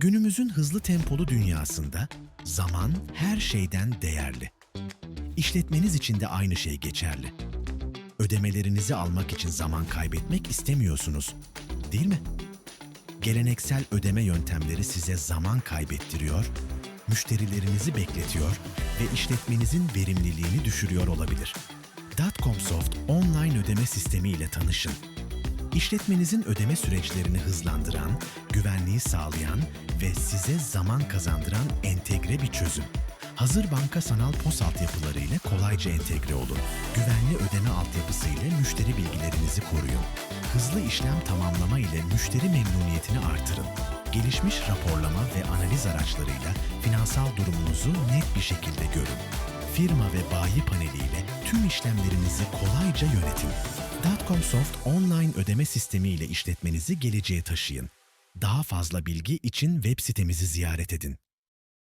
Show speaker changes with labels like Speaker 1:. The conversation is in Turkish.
Speaker 1: Günümüzün hızlı tempolu dünyasında zaman her şeyden değerli. İşletmeniz için de aynı şey geçerli. Ödemelerinizi almak için zaman kaybetmek istemiyorsunuz, değil mi? Geleneksel ödeme yöntemleri size zaman kaybettiriyor, müşterilerinizi bekletiyor ve işletmenizin verimliliğini düşürüyor olabilir. Dotcomsoft online ödeme sistemi ile tanışın. İşletmenizin ödeme süreçlerini hızlandıran, güvenliği sağlayan ve size zaman kazandıran entegre bir çözüm. Hazır banka sanal pos altyapıları ile kolayca entegre olun. Güvenli ödeme altyapısı ile müşteri bilgilerinizi koruyun. Hızlı işlem tamamlama ile müşteri memnuniyetini artırın. Gelişmiş raporlama ve analiz araçlarıyla finansal durumunuzu net bir şekilde görün. Firma ve bayi paneliyle tüm işlemlerinizi kolayca yönetin. Dotcomsoft online ödeme sistemi ile işletmenizi geleceğe taşıyın. Daha fazla bilgi için web sitemizi ziyaret edin.